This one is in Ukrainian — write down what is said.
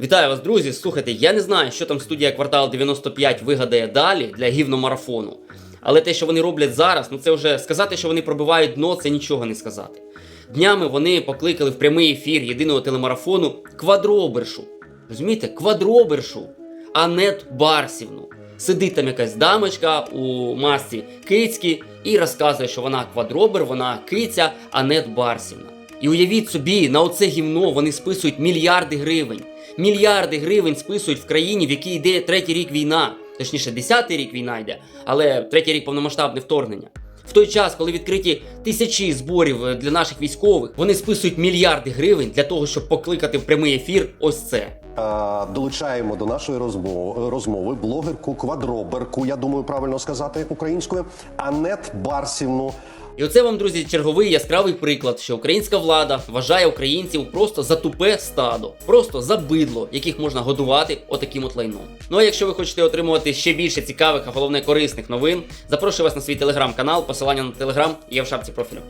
Вітаю вас, друзі. Слухайте, я не знаю, що там студія квартал 95 вигадає далі для гівномарафону. Але те, що вони роблять зараз, ну це вже сказати, що вони пробивають дно, це нічого не сказати. Днями вони покликали в прямий ефір єдиного телемарафону квадробершу. Розумієте, квадробершу, Анет Барсівну. Сидить там якась дамочка у масці кицькі і розказує, що вона квадробер, вона киця Анет Барсівна. І уявіть собі, на оце гівно вони списують мільярди гривень. Мільярди гривень списують в країні, в якій йде третій рік війна. Точніше, десятий рік війна йде, але третій рік повномасштабне вторгнення. В той час, коли відкриті тисячі зборів е, для наших військових, вони списують мільярди гривень для того, щоб покликати в прямий ефір ось це. Долучаємо до нашої розмови, розмови блогерку квадроберку, я думаю, правильно сказати українською, Анет Барсівну. І оце вам, друзі, черговий яскравий приклад, що українська влада вважає українців просто за тупе стадо, просто за бидло, яких можна годувати отаким от лайном. Ну а якщо ви хочете отримувати ще більше цікавих, а головне корисних новин, запрошую вас на свій телеграм-канал. Посилання на телеграм є в шапці профілю.